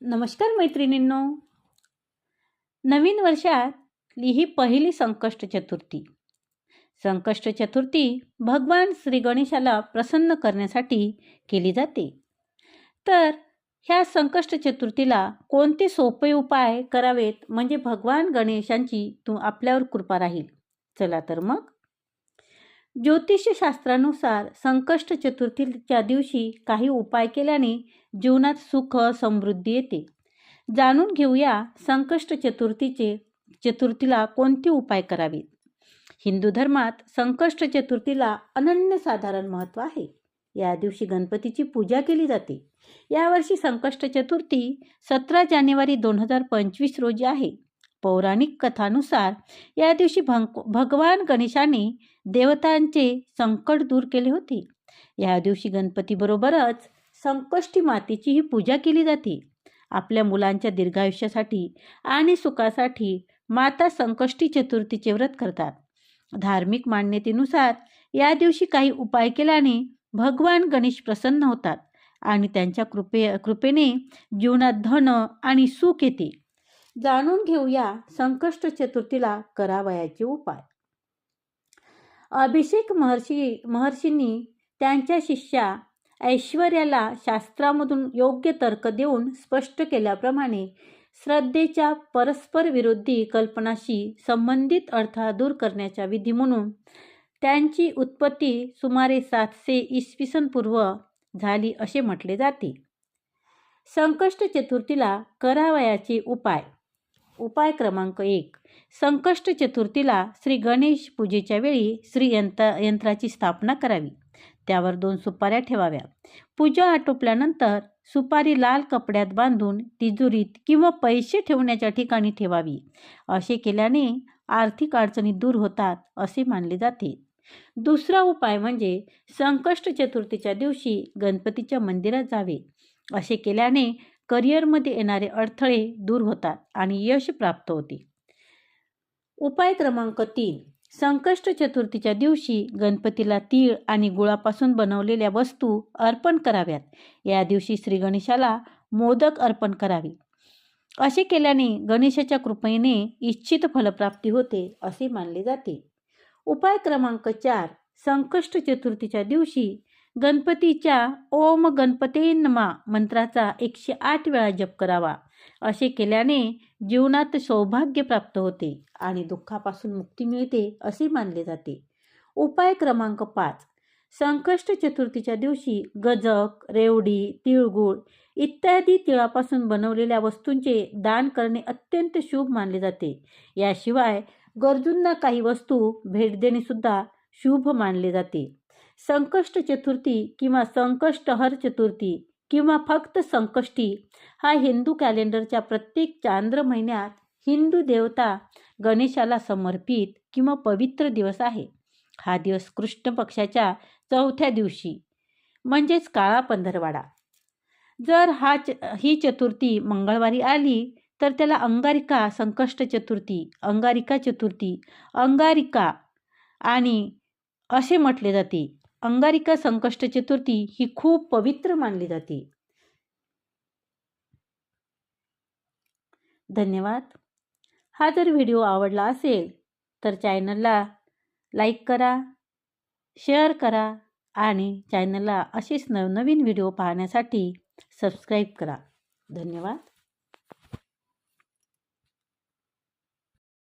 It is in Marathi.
नमस्कार मैत्रिणींनो. नवीन वर्षातली ही पहिली संकष्ट चतुर्थी. संकष्ट चतुर्थी भगवान श्री गणेशाला प्रसन्न करण्यासाठी केली जाते. तर ह्या संकष्ट चतुर्थीला कोणते सोपे उपाय करावेत? म्हणजे भगवान गणेशांची तू आपल्यावर कृपा राहील. चला तर मग. ज्योतिषशास्त्रानुसार संकष्ट चतुर्थीच्या दिवशी काही उपाय केल्याने जीवनात सुख समृद्धी येते. जाणून घेऊया संकष्ट चतुर्थीचे चतुर्थीला कोणते उपाय करावेत? हिंदू धर्मात संकष्ट चतुर्थीला अनन्यसाधारण महत्त्व आहे. या दिवशी गणपतीची पूजा केली जाते. यावर्षी संकष्ट चतुर्थी सतरा जानेवारी दोन हजार पंचवीस रोजी आहे. पौराणिक कथानुसार या दिवशी भंग भगवान गणेशाने देवतांचे संकट दूर केले होते. या दिवशी गणपतीबरोबरच संकष्टी मातेचीही पूजा केली जाते. आपल्या मुलांच्या दीर्घायुष्यासाठी आणि सुखासाठी माता संकष्टी चतुर्थीचे व्रत करतात. धार्मिक मान्यतेनुसार या दिवशी काही उपाय केल्याने भगवान गणेश प्रसन्न होतात आणि त्यांच्या कृपे कृपेने जीवनात धन आणि सुख येते. जाणून घेऊया संकष्ट चतुर्थीला करावयाचे उपाय. अभिषेक महर्षी महर्षींनी त्यांच्या शिष्या ऐश्वर्याला शास्त्रामधून योग्य तर्क देऊन स्पष्ट केल्याप्रमाणे श्रद्धेच्या परस्पर विरोधी कल्पनाशी संबंधित अडथळा दूर करण्याच्या विधी म्हणून त्यांची उत्पत्ती सुमारे सातशे इसवी पूर्व झाली असे म्हटले जाते. संकष्ट चतुर्थीला करावयाचे उपाय. उपाय क्रमांक एक. संकष्ट चतुर्थीला श्री गणेश पूजेच्या वेळी श्री यंत्र यंत्राची स्थापना करावी. त्यावर दोन सुपाऱ्या ठेवाव्या. पूजा आटोपल्यानंतर सुपारी लाल कपड्यात बांधून तिजोरीत किंवा पैसे ठेवण्याच्या ठिकाणी ठेवावी. असे केल्याने आर्थिक अडचणी दूर होतात असे मानले जाते. दुसरा उपाय म्हणजे संकष्ट चतुर्थीच्या दिवशी गणपतीच्या मंदिरात जावे. असे केल्याने करिअरमध्ये येणारे अडथळे दूर होतात आणि यश प्राप्त होते. उपाय क्रमांक तीन. संकष्ट चतुर्थीच्या दिवशी गणपतीला तीळ आणि गुळापासून बनवलेल्या वस्तू अर्पण कराव्यात. या दिवशी श्री गणेशाला मोदक अर्पण करावे. असे केल्याने गणेशाच्या कृपेने इच्छित फलप्राप्ती होते असे मानले जाते. उपाय क्रमांक चार. संकष्ट चतुर्थीच्या दिवशी गणपतीच्या ओम गणपते नमा मंत्राचा एकशे आठ वेळा जप करावा. असे केल्याने जीवनात सौभाग्य प्राप्त होते आणि दुःखापासून मुक्ती मिळते असे मानले जाते. उपाय क्रमांक पाच. संकष्ट चतुर्थीच्या दिवशी गजक रेवडी तिळगुळ इत्यादी तिळापासून बनवलेल्या वस्तूंचे दान करणे अत्यंत शुभ मानले जाते. याशिवाय गरजूंना काही वस्तू भेट देणे सुद्धा शुभ मानले जाते. संकष्ट चतुर्थी किंवा संकष्टहर चतुर्थी किंवा फक्त संकष्टी हा हिंदू कॅलेंडरच्या प्रत्येक चांद्र महिन्यात हिंदू देवता गणेशाला समर्पित किंवा पवित्र दिवस आहे. हा दिवस कृष्ण पक्षाच्या चौथ्या दिवशी म्हणजेच काळा पंधरवाडा. जर हा च ही चतुर्थी मंगळवारी आली तर त्याला अंगारिका संकष्ट चतुर्थी अंगारिका चतुर्थी अंगारिका आणि असे म्हटले जाते. अंगारिका संकष्ट चतुर्थी ही खूप पवित्र मानली जाते. धन्यवाद. हा जर व्हिडिओ आवडला असेल तर चॅनलला लाईक करा शेअर करा आणि चॅनलला असेच नवनवीन व्हिडिओ पाहण्यासाठी सबस्क्राईब करा. धन्यवाद.